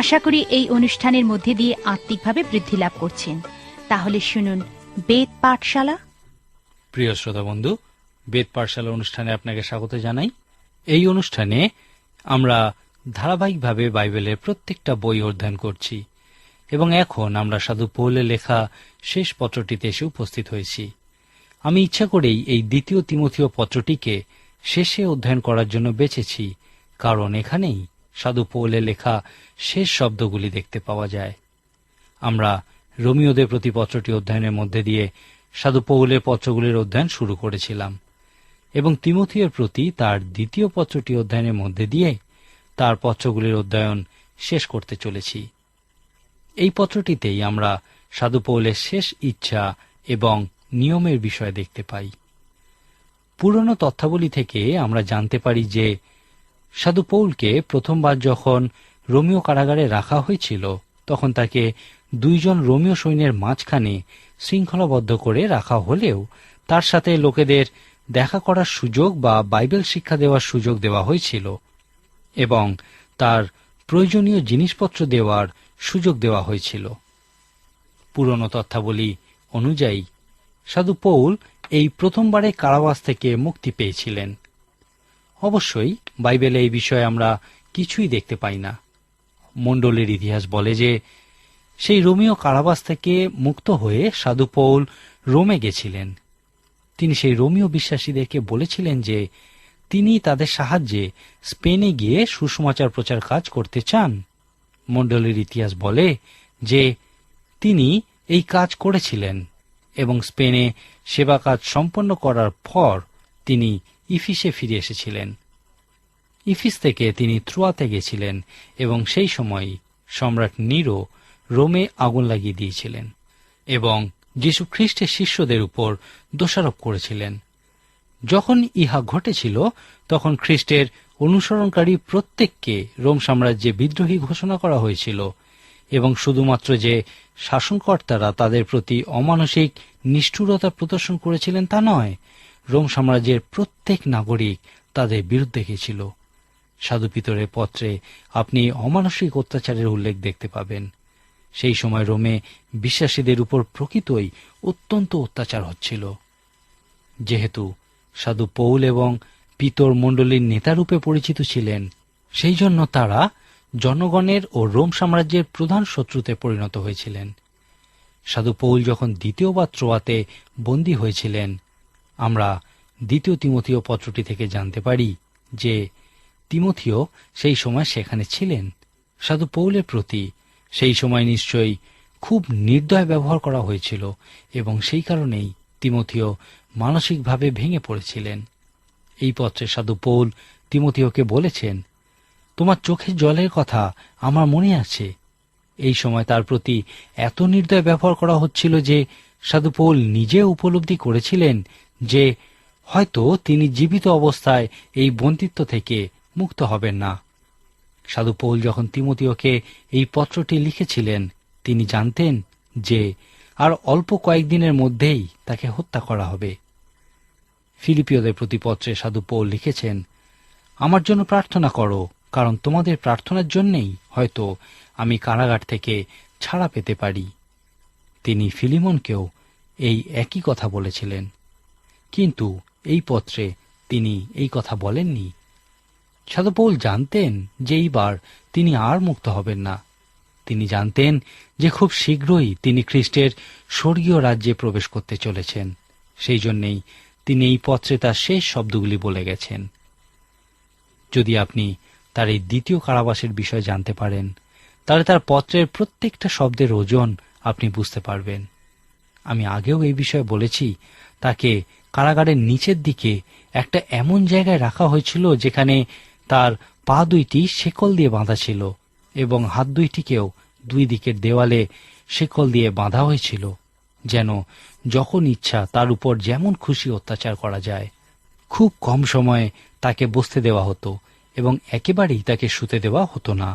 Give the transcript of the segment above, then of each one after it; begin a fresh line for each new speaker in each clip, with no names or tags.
আশা করি এই অনুষ্ঠানের মধ্যে দিয়ে আত্মিকভাবে বৃদ্ধি লাভ করছেন। তাহলে শুনুন, বেদ পাঠশালা।
প্রিয় শ্রোতা বন্ধু, বেদ পাঠশালা অনুষ্ঠানে আপনাকে স্বাগত জানাই। এই অনুষ্ঠানে আমরা ধারাবাহিকভাবে বাইবেলের প্রত্যেকটা বই অধ্যয়ন করছি এবং এখন আমরা সাধু পৌলে লেখা শেষ পত্রটিতে এসে উপস্থিত হয়েছি। আমি ইচ্ছা করেই এই দ্বিতীয় তিমথীয় পত্রটিকে শেষে অধ্যয়ন করার জন্য বেছেছি, কারণ এখানেই সাধু পৌলে লেখা শেষ শব্দগুলি দেখতে পাওয়া যায়। আমরা রোমিওদের প্রতি পত্রটি অধ্যয়নের মধ্যে দিয়ে সাধু পৌলের পত্রগুলির অধ্যয়ন শুরু করেছিলাম এবং তিমথিয়ের প্রতি তার দ্বিতীয় পত্রটি অধ্যয়নের মধ্যে দিয়ে তার পত্রগুলির অধ্যয়ন শেষ করতে চলেছি। এই পত্রটিতেই আমরা সাধু পৌলের শেষ ইচ্ছা এবং নিয়মের বিষয় দেখতে পাই। পুরনো তথ্যাবলী থেকে আমরা জানতে পারি যে সাধু পৌলকে প্রথমবার যখন রোমিও কারাগারে রাখা হয়েছিল, তখন তাকে দুইজন রোমিও সৈন্যের মাঝখানে শৃঙ্খলাবদ্ধ করে রাখা হলেও তার সাথে লোকেদের দেখা করার সুযোগ বা বাইবেল শিক্ষা দেওয়ার সুযোগ দেওয়া হয়েছিল এবং তার প্রয়োজনীয় জিনিসপত্র দেওয়ার সুযোগ দেওয়া হয়েছিল। পুরনো তথ্যাবলী অনুযায়ী, সাধু পৌল এই প্রথমবারে কারাবাস থেকে মুক্তি পেয়েছিলেন। অবশ্যই বাইবেলে এই বিষয়ে আমরা কিছুই দেখতে পাই না। মণ্ডলের ইতিহাস বলে যে, সেই রোমিও কারাবাস থেকে মুক্ত হয়ে সাধু পৌল রোমে গেছিলেন। তিনি সেই রোমিও বিশ্বাসীদেরকে বলেছিলেন যে তিনি তাদের সাহায্যে স্পেনে গিয়ে সুসমাচার প্রচার কাজ করতে চান। মণ্ডলের ইতিহাস বলে যে, তিনি এই কাজ করেছিলেন এবং স্পেনে সেবা কাজ সম্পন্ন করার পর তিনি ইফিসে ফিরে এসেছিলেন। ইফিস থেকে তিনি ত্রুয়াতে গেছিলেন এবং সেই সময় সম্রাট নিরো রোমে আগুন লাগিয়ে দিয়েছিলেন এবং যীশু খ্রিস্টের শিষ্যদের উপর দোষারোপ করেছিলেন। যখন ইহা ঘটেছিল, তখন খ্রিস্টের অনুসরণকারী প্রত্যেককে রোম সাম্রাজ্যে বিদ্রোহী ঘোষণা করা হয়েছিল এবং শুধুমাত্র যে শাসনকর্তারা তাদের প্রতি অমানসিক নিষ্ঠুরতা প্রদর্শন করেছিলেন তা নয় রোম সাম্রাজ্যের প্রত্যেক নাগরিক তাদের বিরুদ্ধে গেছিল সাধু পিতরের পত্রে আপনি অমানসিক অত্যাচারের উল্লেখ দেখতে পাবেন। সেই সময় রোমে বিশ্বাসীদের উপর প্রকৃতই অত্যন্ত অত্যাচার হচ্ছিল। যেহেতু সাধু পৌল এবং পিতর মণ্ডলীর নেতারূপে পরিচিত ছিলেন, সেই জন্য তারা জনগণের ও রোম সাম্রাজ্যের প্রধান শত্রুতে পরিণত হয়েছিলেন। সাধু পৌল যখন দ্বিতীয়বার ত্রোয়াতে বন্দী হয়েছিলেন আমরা দ্বিতীয় তিমথীয় পত্রটি থেকে জানতে পারি যে তিমথিও সেই সময় সেখানে ছিলেন। সাধু পৌলের প্রতি সেই সময় নিশ্চয়ই খুব নির্দয় ব্যবহার করা হয়েছিল এবং সেই কারণেই তিমথিও মানসিকভাবে ভেঙে পড়েছিলেন। এই পত্রে সাধু পৌল তিমথিওকে বলেছেন, তোমার চোখের জলের কথা আমার মনে আছে। এই সময় তার প্রতি এত নির্দয় ব্যবহার করা হচ্ছিল যে সাধু পৌল নিজে উপলব্ধি করেছিলেন যে হয়তো তিনি জীবিত অবস্থায় এই বন্দিত্ব থেকে মুক্ত হবেন না। সাধু পৌল যখন তিমতীয়কে এই পত্রটি লিখেছিলেন, তিনি জানতেন যে আর অল্প কয়েকদিনের মধ্যেই তাকে হত্যা করা হবে। ফিলিপিওদের প্রতি পত্রে সাধু পৌল লিখেছেন, আমার জন্য প্রার্থনা করো, কারণ তোমাদের প্রার্থনার জন্যেই হয়তো আমি কারাগার থেকে ছাড়া পেতে পারি। তিনি ফিলিমনকেও এই একই কথা বলেছিলেন। কিন্তু এই পত্রে তিনি এই কথা বলেননি। সাধুপৌল জানতেন যে এইবার তিনি আর মুক্ত হবেন না। তিনি জানতেন যে খুব শীঘ্রই তিনি খ্রিস্টের স্বর্গীয় রাজ্যে প্রবেশ করতে চলেছেন। সেই জন্যেই তিনি এই পত্রে তার শেষ শব্দগুলি বলে গেছেন। যদি আপনি তার এই দ্বিতীয় কারাবাসের বিষয় জানতে পারেন, তাহলে তার পত্রের প্রত্যেকটা শব্দের ওজন আপনি বুঝতে পারবেন। আমি আগেও এই বিষয়ে বলেছি, তাকে কারাগারের নিচের দিকে একটা এমন জায়গায় রাখা হয়েছিল যেখানে তার পা দুইটি শেকল দিয়ে বাঁধা ছিল এবং হাত দুইটিকেও দুই দিকের দেওয়ালে শেকল দিয়ে বাঁধা হয়েছিল, যেন যখন ইচ্ছা তার উপর যেমন খুশি অত্যাচার করা যায়। খুব কম সময়ে তাকে বসতে দেওয়া হতো এবং একেবারেই তাকে শুতে দেওয়া হতো না।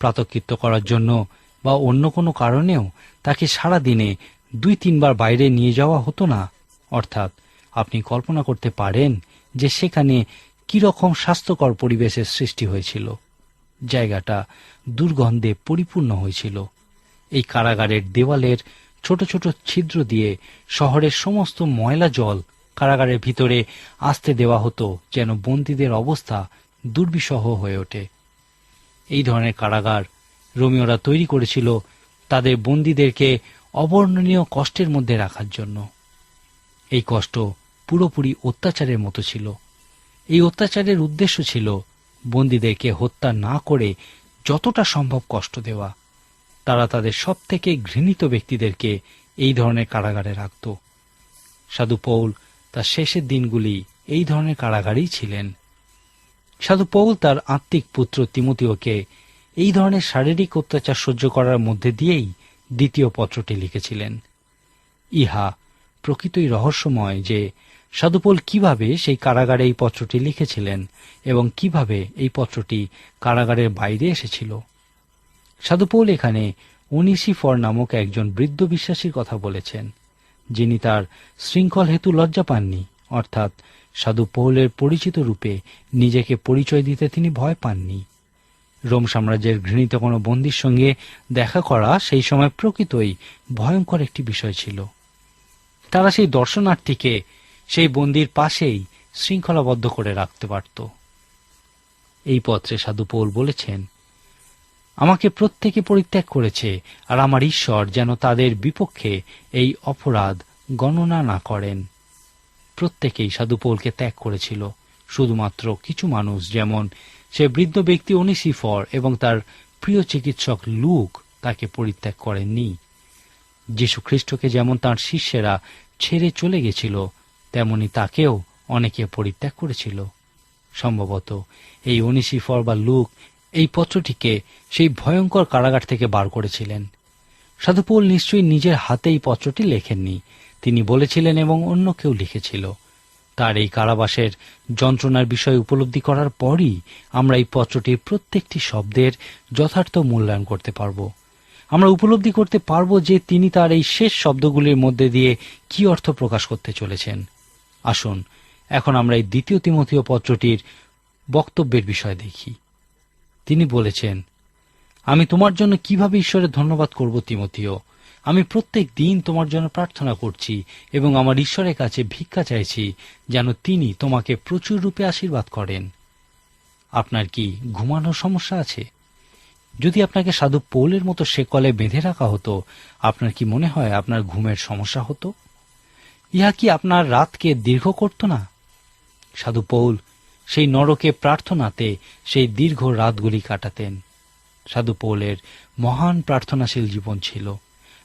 প্রাতকৃত্য করার জন্য বা অন্য কোনো কারণেও তাকে সারা দিনে দুই তিনবার বাইরে নিয়ে যাওয়া হতো না, অর্থাৎ আপনি কল্পনা করতে পারেন যে সেখানে কীরকম স্বাস্থ্যকর পরিবেশের সৃষ্টি হয়েছিল। জায়গাটা দুর্গন্ধে পরিপূর্ণ হয়েছিল। এই কারাগারের দেওয়ালের ছোট ছোট ছিদ্র দিয়ে শহরের সমস্ত ময়লা জল কারাগারের ভিতরে আসতে দেওয়া হতো যেন বন্দীদের অবস্থা দুর্বিষহ হয়ে ওঠে। এই ধরনের কারাগার রোমিওরা তৈরি করেছিল তাদের বন্দীদেরকে অবর্ণনীয় কষ্টের মধ্যে রাখার জন্য। এই কষ্ট পুরোপুরি অত্যাচারের মতো ছিল। এই অত্যাচারের উদ্দেশ্য ছিল বন্দীদেরকে হত্যা না করে যতটা সম্ভব কষ্ট দেওয়া। তারা তাদের সব থেকে ঘৃণিত ব্যক্তিদেরকে এই ধরনের কারাগারে রাখত। সাধু পৌল তার শেষের দিনগুলি এই ধরনের কারাগারেই ছিলেন। সাধু পৌল তার আত্মিক পুত্র তিমতীয়কে এই ধরনের শারীরিক অত্যাচার সহ্য করার মধ্যে দিয়েই দ্বিতীয় পত্রটি লিখেছিলেন। ইহা প্রকৃতই রহস্যময় যে সাধুপোল কীভাবে সেই কারাগারে এই পত্রটি লিখেছিলেন এবং কীভাবে এই পত্রটি কারাগারের বাইরে এসেছিল। সাধুপৌল এখানে অনিসিফর নামক একজন বৃদ্ধ বিশ্বাসীর কথা বলেছেন, যিনি তার শৃঙ্খল হেতু লজ্জা পাননি, অর্থাৎ সাধু পৌলের পরিচিত রূপে নিজেকে পরিচয় দিতে তিনি ভয় পাননি। রোম সাম্রাজ্যের ঘৃণিত কোনো বন্দির সঙ্গে দেখা করা সেই সময় প্রকৃতই ভয়ঙ্কর একটি বিষয় ছিল। তারা সেই দর্শনার্থীকে সেই বন্দির পাশেই শৃঙ্খলাবদ্ধ করে রাখতে পারত। এই পত্রে সাধু পৌল বলেছেন, আমাকে প্রত্যেকে পরিত্যাগ করেছে আর আমার ঈশ্বর যেন তাদের বিপক্ষে এই অপরাধ গণনা না করেন। প্রত্যেকেই সাধু পৌলকে ত্যাগ করেছিল, শুধুমাত্র কিছু মানুষ যেমন সে বৃদ্ধ ব্যক্তি অনিসিফর এবং তার প্রিয় চিকিৎসক লুক তাকে পরিত্যাগ করেননি। যীশু খ্রিস্টকে যেমন তার শিষ্যেরা ছেড়ে চলে গেছিল, তেমনি তাকেও অনেকে পরিত্যাগ করেছিল। সম্ভবত এই অনিসিফর বা লুক এই পত্রটিকে সেই ভয়ঙ্কর কারাগার থেকে বার করেছিলেন। সাধুপৌল নিশ্চয়ই নিজের হাতে এই পত্রটি লেখেননি। তিনি বলেছিলেন এবং অন্য কেউ লিখেছিল। তার এই কারাবাসের যন্ত্রণার বিষয় উপলব্ধি করার পরই আমরা এই পত্রটির প্রত্যেকটি শব্দের যথার্থ মূল্যায়ন করতে পারব। আমরা উপলব্ধি করতে পারব যে তিনি তার এই শেষ শব্দগুলির মধ্যে দিয়ে কি অর্থ প্রকাশ করতে চলেছেন। আসুন, এখন আমরা এই দ্বিতীয় তিমথীয় পত্রটির বক্তব্যের বিষয় দেখি। তিনি বলেছেন, আমি তোমার জন্য কীভাবে ঈশ্বরের ধন্যবাদ করব তিমথীয় আমি প্রত্যেক দিন তোমার জন্য প্রার্থনা করছি এবং আমার ঈশ্বরের কাছে ভিক্ষা চাইছি যেন তিনি তোমাকে প্রচুর রূপে আশীর্বাদ করেন। আপনার কি ঘুমানোর সমস্যা আছে? যদি আপনাকে সাধু পৌলের মতো সেকলে বেঁধে রাখা হতো, আপনার কি মনে হয় আপনার ঘুমের সমস্যা হতো? ইহা কি আপনার রাতকে দীর্ঘ করত না? সাধু পৌল সেই নরকে প্রার্থনাতে সেই দীর্ঘ রাতগুলি কাটাতেন। সাধু পৌলের মহান প্রার্থনাশীল জীবন ছিল।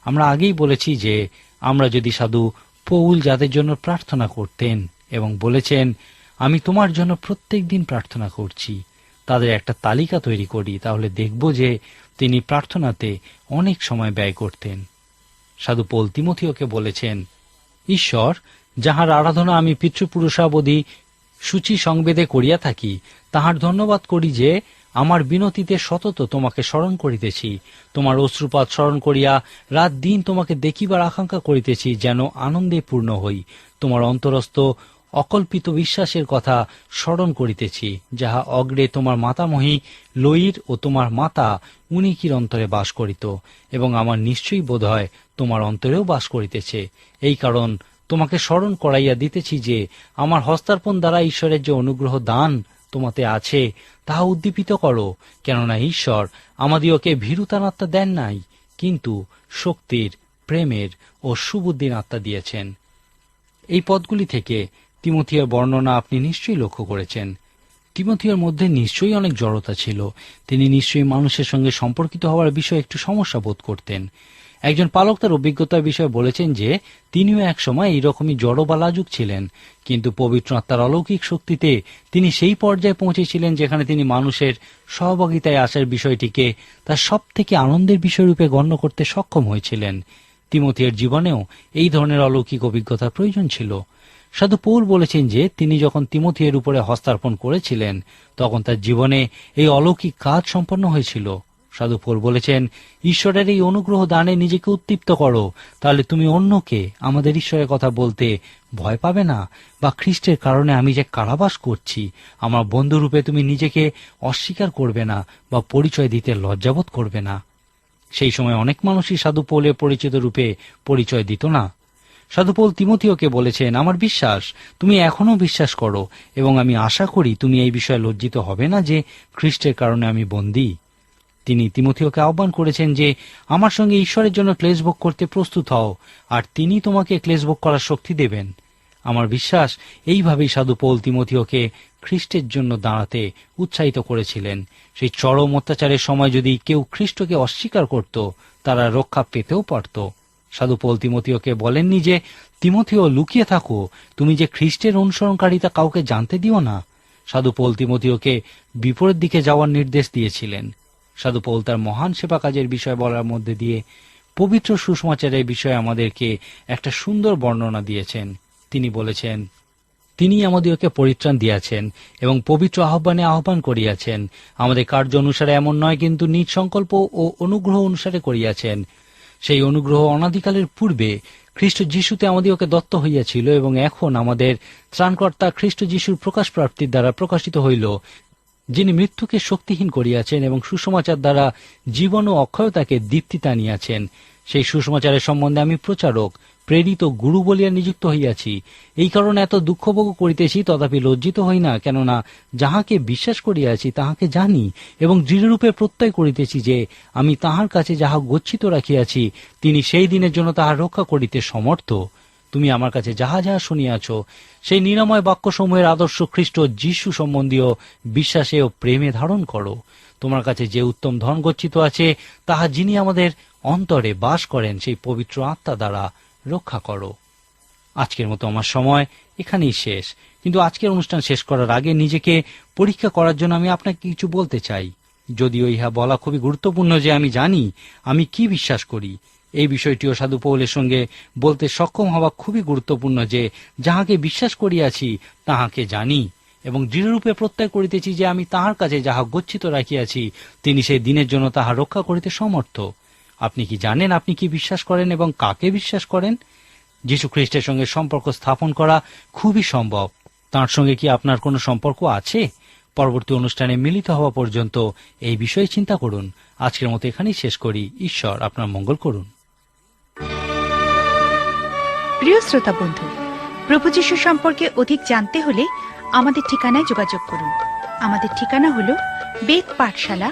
আমরা আগেই বলেছি যে, আমরা যদি সাধু পৌল যাদের জন্য প্রার্থনা করতেন এবং বলেছেন, আমি তোমার জন্য প্রত্যেক দিন প্রার্থনা করছি তাদের একটা তালিকা তৈরি করি, তাহলে দেখব যে তিনি প্রার্থনাতে অনেক সময় ব্যয় করতেন। সাধু পৌল তিমথিওকে বলেছেন, ঈশ্বর, যাহার আরাধনা আমি পিতৃপুরুষাবধি সূচি সংবেদে করিয়া থাকি, তাহার ধন্যবাদ করি যে আমার বিনতিতে সতত তোমাকে স্মরণ করিতেছি। তোমার অশ্রুপাত স্মরণ করিয়া রাত দিন তোমাকে দেখিবার আকাঙ্ক্ষা করিতেছি, যেন আনন্দে পূর্ণ হই। তোমার অন্তরস্থ অকল্পিত বিশ্বাসের কথা স্মরণ করিতেছি, যাহা অগ্রে তোমার মাতামহী লইর ও তোমার মাতা উনিকির অন্তরে বাস করিত, এবং আমার নিশ্চয়ই বোধ হয় তোমার অন্তরেও বাস করিতেছে। এই কারণ তোমাকে স্মরণ করাইয়া দিতেছি যে, আমার হস্তার্পণ দ্বারা ঈশ্বরের যে অনুগ্রহ দান তোমাতে আছে, তাহা উদ্দীপিত করো, কেননা ঈশ্বর আমাদিওকে ভীরুতার আত্মা দেন নাই, কিন্তু শক্তির, প্রেমের ও সুবুদ্ধির আত্মা দিয়েছেন। এই পদগুলি থেকে তিমথিয়ার বর্ণনা আপনি নিশ্চয়ই লক্ষ্য করেছেন। তিমথিয়ার মধ্যে নিশ্চয়ই অনেক জড়তা ছিল। তিনি নিশ্চয়ই মানুষের সঙ্গে সম্পর্কিত হওয়ার বিষয়ে একটু সমস্যা বোধ করতেন। একজন পালক তার অভিজ্ঞতার বিষয়ে বলেছেন যে, তিনিও একসময় এইরকমই জড় বা লাজুক ছিলেন। কিন্তু পবিত্র আত্মার অলৌকিক শক্তিতে তিনি সেই পর্যায়ে পৌঁছেছিলেন যেখানে তিনি মানুষের সহভাগিতায় আসার বিষয়টিকে তার সব থেকে আনন্দের বিষয়রূপে গণ্য করতে সক্ষম হয়েছিলেন। তিমথিয়ার জীবনেও এই ধরনের অলৌকিক অভিজ্ঞতার প্রয়োজন ছিল। সাধু পৌল বলেছেন যে, তিনি যখন তিমথিয়ের উপরে হস্তার্পণ করেছিলেন, তখন তার জীবনে এই অলৌকিক কাজ সম্পন্ন হয়েছিল। সাধু পৌল বলেছেন, ঈশ্বরের এই অনুগ্রহ দানে নিজেকে উদ্দীপ্ত করো। তাহলে তুমি অন্যকে আমাদের ঈশ্বরের কথা বলতে ভয় পাবে না? বা খ্রিস্টের কারণে আমি যে কারাবাস করছি, আমার বন্ধুরূপে তুমি নিজেকে অস্বীকার করবে না বা পরিচয় দিতে লজ্জাবোধ করবে না? সেই সময় অনেক মানুষই সাধু পৌলের পরিচিত রূপে পরিচয় দিত না। সাধুপৌল তিমথিওকে বলেছেন, আমার বিশ্বাস, তুমি এখনও বিশ্বাস করো এবং আমি আশা করি তুমি এই বিষয়ে লজ্জিত হবে না যে খ্রিস্টের কারণে আমি বন্দী। তিনি তিমথিওকে আহ্বান করেছেন যে, আমার সঙ্গে ঈশ্বরের জন্য ক্লেশভোগ করতে প্রস্তুত হও, আর তিনি তোমাকে ক্লেশভোগ করার শক্তি দেবেন। আমার বিশ্বাস, এইভাবেই সাধু পৌল তিমথিওকে খ্রিস্টের জন্য দাঁড়াতে উৎসাহিত করেছিলেন। সেই চরম অত্যাচারের সময় যদি কেউ খ্রিস্টকে অস্বীকার করত, তারা রক্ষা পেতেও পারত। সাধু পৌল তিমথিওকে বলেননি যে, তিমথিও, লুকিয়ে থাকো। তুমি যে খ্রিস্টের অনুসরণকারী তা কাউকে জানতে দিও না। সাধু পৌল তিমথিওকে বিপরীত দিকে যাওয়ার নির্দেশ দিয়েছিলেন। সাধু পৌল তার মহান সেবা কাজের বিষয় বলার মধ্যে দিয়ে পবিত্র সুষমাচারের বিষয়ে আমাদেরকে একটা সুন্দর বর্ণনা দিয়েছেন। তিনি বলেছেন তিনি আমাদেরকে পরিত্রাণ দিয়াছেন এবং পবিত্র আহ্বানে আহ্বান করিয়াছেন। আমাদের কার্য অনুসারে এমন নয়, কিন্তু নিজ সংকল্প ও অনুগ্রহ অনুসারে করিয়াছেন। সেই অনুগ্রহ অনাদিকালের পূর্বে খ্রিস্ট যিশুতে আমাদিওকে দত্ত হইয়াছিল এবং এখন আমাদের ত্রাণকর্তা খ্রিস্ট যিশুর প্রকাশ প্রাপ্তির দ্বারা প্রকাশিত হইল, যিনি মৃত্যুকে শক্তিহীন করিয়াছেন এবং সুসমাচার দ্বারা জীবন ও অক্ষয়তাকে দীপ্তি টানিয়াছেন। সেই সুসমাচারের সম্বন্ধে আমি প্রচারক প্রেরিত গুরু বলিয়া নিযুক্ত হইয়াছি। এই কারণে এত দুঃখভোগ করিতেছি, তথাপি লজ্জিত হই না, কেননা যাহাকে বিশ্বাস করিয়াছি তাহাকে জানি এবং দৃঢ়রূপে প্রত্যয় করিতেছি যে আমি তাহার কাছে যাহা গচ্ছিত রাখিয়াছি, তিনি সেই দিনের জন্য তাহা রক্ষা করিতে সমর্থ। তুমি আমার কাছে যাহা যাহা শুনিয়াছ, সেই নিরাময় বাক্যসমূহের আদর্শ খ্রিস্ট যিশু সম্বন্ধীয় বিশ্বাসে ও প্রেমে ধারণ করো। তোমার কাছে যে উত্তম ধন গচ্ছিত আছে, তাহা যিনি আমাদের অন্তরে বাস করেন, সেই পবিত্র আত্মা দ্বারা রক্ষা করো। আজকের মতো আমার সময় এখানেই শেষ। কিন্তু আজকের অনুষ্ঠান শেষ করার আগে নিজেকে পরীক্ষা করার জন্য আমি আপনাকে কিছু বলতে চাই। যদিও ইহা বলা খুবই গুরুত্বপূর্ণ যে আমি জানি, আমি কি বিশ্বাস করি। এই বিষয়টিও সাধু পৌলের সঙ্গে বলতে সক্ষম হওয়া খুবই গুরুত্বপূর্ণ যে যাহাকে বিশ্বাস করিয়াছি, তাহাকে জানি এবং দৃঢ়রূপে প্রত্যয় করিতেছি যে আমি তাহার কাছে যাহা গচ্ছিত রাখিয়াছি, তিনি সেই দিনের জন্য তাহা রক্ষা করিতে সমর্থ। আপনি কি জানেন আপনি কি বিশ্বাস করেন এবং কাকে বিশ্বাস করেন? যীশু খ্রিস্টের সঙ্গে সম্পর্ক স্থাপন করা খুবই সম্ভব। তার সঙ্গে কি আপনার কোনো সম্পর্ক আছে? পরবর্তী অনুষ্ঠানে মিলিত হওয়া পর্যন্ত এই বিষয়ে চিন্তা করুন। আজকের মতো এখানেই শেষ করি। ঈশ্বর আপনার মঙ্গল করুন।
প্রিয় শ্রোতা বন্ধু, প্রভু যীশু সম্পর্কে অধিক জানতে হলে আমাদের ঠিকানায় যোগাযোগ করুন। আমাদের ঠিকানা হল বেদ পাঠশালা